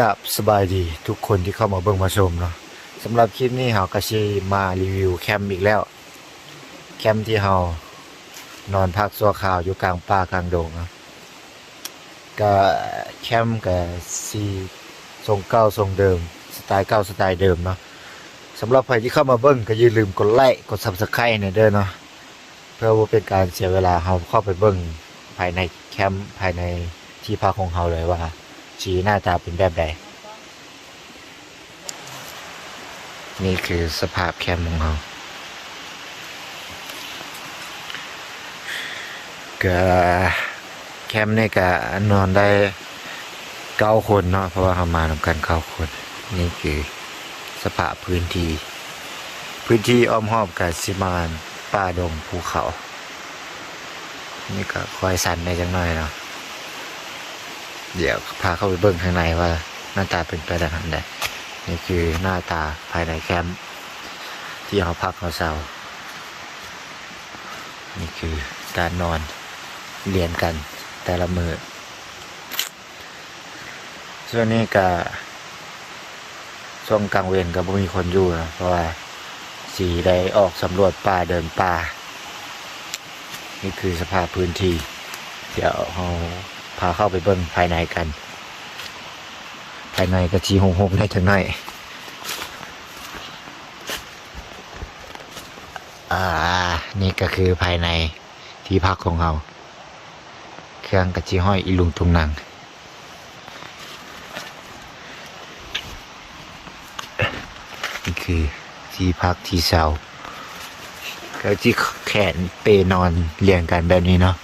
กับสบายดีทุกคนที่เข้ามาเบิ่งมาชมเนาะสำหรับคลิปนี้เฮาก็สิมารีวิวแคมป์อีกแล้ว แคมป์ที่เฮานอนพักชั่วคราวอยู่กลางป่ากลางดงเนาะก็แคมป์ก็สิทรงเก่าทรงเดิม สไตล์เก่าสไตล์เดิมเนาะสำหรับใครที่เข้ามาเบิ่งก็อย่าลืมกดไลค์กด Subscribe เนี่ยเด้อเนาะเพื่อว่าเป็นการเสียเวลาเฮาเข้าไปเบิ่งภายในแคมป์ภายในที่พักของเฮาเลยว่า สีหน้าตาเป็นแบบใด นี่คือสภาพแคมป์ของเราก็แคมป์นี่ก็นอนได้เก้าคนเนาะเพราะว่าเขามานำกันเก้าคน นี่คือสภาพพื้นที่ พื้นที่อ้อมรอบกับสิมานป่าดงภูเขา นี่ก็คอยสั่นในจังหน่อยเนาะ เดี๋ยวพาเข้าไปเบิ่งข้างในว่าหน้าตาเป็นไปได้ขนาดใดนี่คือหน้าตาภายในแคมป์ที่เขาพักเขาเซานี่คือการนอนเรียนกันแต่ละมือช่วงนี้ก็ช่วงกลางเวรก็ไม่มีคนอยู่นะเพราะว่าสีได้ออกสำรวจป่าเดินป่า นี่คือสภาพพื้นที่ เดี๋ยวเราาเข้าไปเบิ้งภายในกัน ภายในก็ชีหงหงได้ถึงหน่อยอ่านี่ก็คือภายในที่พักของเรา เครื่องกระชีห้อยอีลุงตุงนังนี่คือที่พักที่เสาก็ที่แขนเปนอนเรียงกันแบบนี้เนาะ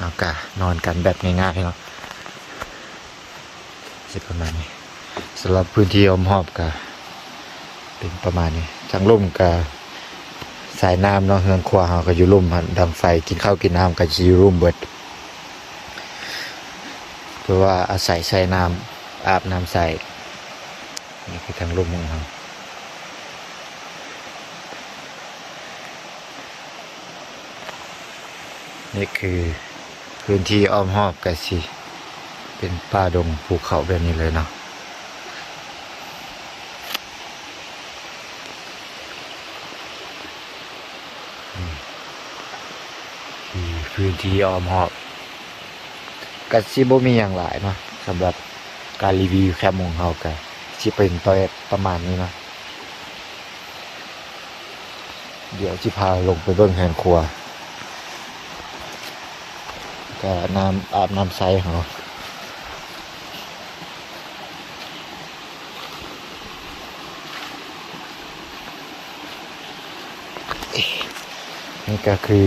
เอากะนอนกันแบบง่ายๆเนาะสิประมาณนี้สำหรับพื้นที่อมหอบกะเป็นประมาณนี้ทางลุ่มกะสายน้ำเนาะเฮือนครัวเฮาก็อยู่ลุ่มดังไฟกินข้าวกินน้ำก็อยู่ลุ่มเบิดเพราะว่าอาศัยใช้น้ำอาบน้ำใส่นี่คือทางลุ่มของเรานี่คือ พื้นที่อ้อมหอบกันสิ เป็นป่าดงภูเขาแบบนี้เลยเนาะนี่คือพื้นที่อ้อมหอบกันสิบ่มีอย่างหลายเนาะสำหรับการรีวิวแคมป์ของเรากันสิเป็นตัวประมาณนี้เนาะเดี๋ยวจิพาลงไปเบิ่งแหนครัว ก็น้ำอาบน้ำใสของเรานี่ก็คือ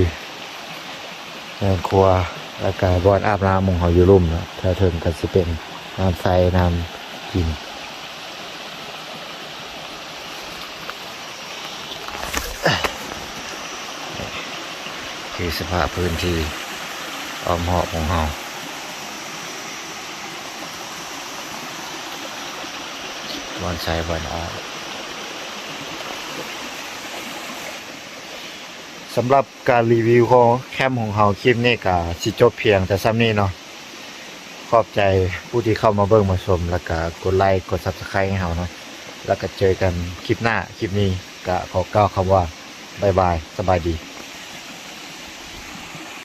แม่ครัวแล้วก็บอนอาบน้ำมงเขาอยู่รุ่มนะถ้าเทิงก็สิเป็นน้ำใสน้ำกินคือสภาพพื้นที่ ออมหอบของเราบอนใช้บอนอาบสำหรับการรีวิวของแคมป์ของเราคลิปนี้ก็สิจบเพียงแต่ซ้ำนี้เนาะขอบใจผู้ที่เข้ามาเบิ่งมาชม แล้วก็กดไลค์กด subscribe ให้เราเนาะแล้วก็เจอกันคลิปหน้าคลิปนี้ก็ขอกล่าวคำว่าบายบาย สบายดี